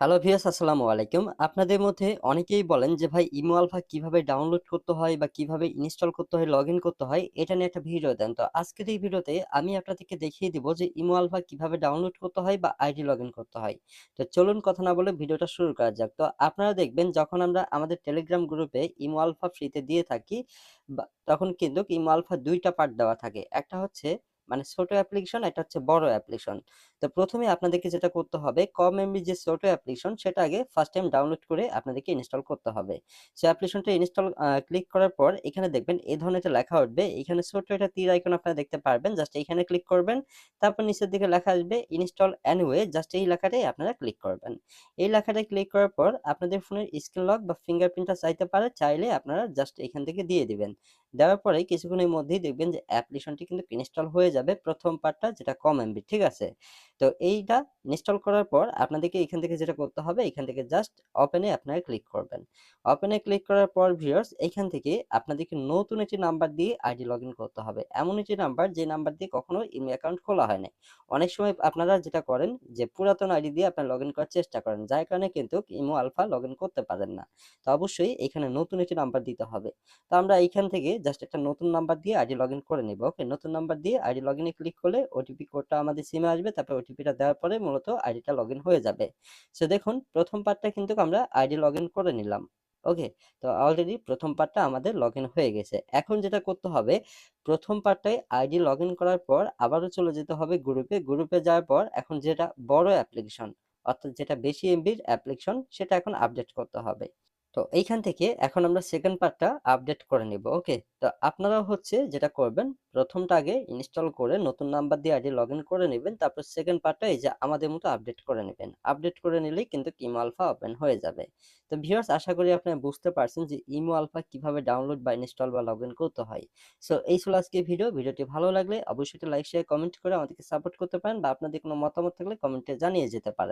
Hello viewers আসসালামু আলাইকুম। আপনাদের মধ্যে অনেকেই বলেন যে ভাই ইমো আলফা কীভাবে ডাউনলোড করতে হয় বা কীভাবে ইনস্টল করতে হয়, লগইন করতে হয় এটা নিয়ে একটা ভিডিও দেন। তো আজকের এই ভিডিওতে আমি আপনাদেরকে দেখিয়ে দিব যে ইমো আলফা কীভাবে ডাউনলোড করতে হয় বা আইডি লগইন করতে হয়। তো চলুন কথা না বলে ভিডিওটা শুরু করা যাক। তো আপনারা দেখবেন যখন আমরা আমাদের টেলিগ্রাম গ্রুপে ইমো আলফা ফ্রিতে দিয়ে থাকি তখন কিন্তু ইমো আলফা দুইটা পার্ট দেওয়া থাকে। একটা হচ্ছে মানে ছোট অ্যাপ্লিকেশন, একটা হচ্ছে বড় অ্যাপ্লিকেশন। তো প্রথমে আপনাদেরকে যেটা করতে হবে কম এমবি যে ছোট অ্যাপ্লিকেশন সেটা আগে ফার্স্ট টাইম ডাউনলোড করে আপনাদেরকে ইনস্টল করতে হবে। সো অ্যাপ্লিকেশনটা ইনস্টল ক্লিক করার পর এখানে দেখবেন এ ধরনের একটা লেখা উঠবে। এখানে ছোট্ট একটা তীর আইকন আপনারা দেখতে পারবেন। জাস্ট এখানে ক্লিক করবেন। তারপর নিচের দিকে লেখা আসবে ইনস্টল এনিওয়ে জাস্ট এই লেখাটাই আপনারা ক্লিক করবেন। এই লেখাটায় ক্লিক করার পর আপনাদের ফোনের স্ক্রিন লক বা ফিঙ্গারপ্রিন্টটা চাইতে পারে। চাইলে আপনারা জাস্ট এখান থেকে দিয়ে দিবেন। দেওয়ার পরে কিছুক্ষণের মধ্যেই দেখবেন যে অ্যাপ্লিকেশনটি কিন্তু ইনস্টল হয়ে যাবে। প্রথম পার্টটা যেটা কম এমবি ঠিক আছে? তো এইটা ইনস্টল করার পর আপনাদেরকে এখান থেকে যেটা করতে হবে, এখান থেকে জাস্ট ওপেনে আপনারা ক্লিক করবেন। ওপেনে ক্লিক করার পর ভিউয়ার্স এইখান থেকে আপনাদেরকে নতুন একটি নাম্বার দিয়ে আইডি লগইন করতে হবে। এমন একটি নাম্বার যে নাম্বার দিয়ে কখনো ইমো অ্যাকাউন্ট খোলা হয় নাই। অনেক সময় আপনারা যেটা করেন, যে পুরাতন আইডি দিয়ে আপনারা লগইন করার চেষ্টা করেন। যার কারণে কিন্তু ইমো আলফা লগইন করতে পারেন না। তো অবশ্যই এখানে নতুন একটি নাম্বার দিতে হবে। তো আমরা এইখান থেকে জাস্ট একটা নতুন নাম্বার দিয়ে আইডি লগইন করে নিব। ওকে? নতুন নাম্বার দিয়ে আইডি এ ক্লিক করলে ওটিপি কোডটা আমাদের সিমে আসবে। তারপর ওটিপিটা দেওয়ার পরে মূলত আইডিটা লগইন হয়ে যাবে। সো দেখুন, প্রথম পার্টটা কিন্তু আমরা আইডি লগইন করে নিলাম। ওকে? তো অলরেডি প্রথম পার্টটা আমাদের লগইন হয়ে গেছে। এখন যেটা করতে হবে, প্রথম পার্টটায় আইডি লগইন করার পর আবারও চলে যেতে হবে গ্রুপে। গ্রুপে যাওয়ার পর এখন যেটা বড় অ্যাপ্লিকেশন অর্থাৎ যেটা বেশি এমবির অ্যাপ্লিকেশন সেটা এখন আপডেট করতে হবে। তো এইখান থেকে এখন আমরা সেকেন্ড পার্টটা আপডেট করে নিব। ওকে? তো আপনারা হচ্ছে যেটা করবেন প্রথমটা আগে ইনস্টল করে নতুন নাম্বার দিয়ে আইডি লগইন করে নেবেন তারপর সেকেন্ড পার্টটা এই যে আমাদের মতো আপডেট করে নেবেন আপডেট করে নিলেই কিন্তু ইমো আলফা ওপেন হয়ে যাবে। তো ভিউয়ার্স আশা করি আপনারা বুঝতে পারছেন যে ইমো আলফা কীভাবে ডাউনলোড বা ইনস্টল বা লগইন করতে হয়। সো এই ছিল আজকের ভিডিও। ভিডিওটি ভালো লাগলে অবশ্যই লাইক, শেয়ার, কমেন্ট করে আমাদেরকে সাপোর্ট করতে পারেন বা আপনাদের কোনো মতামত থাকলে কমেন্টে জানিয়ে যেতে পারেন।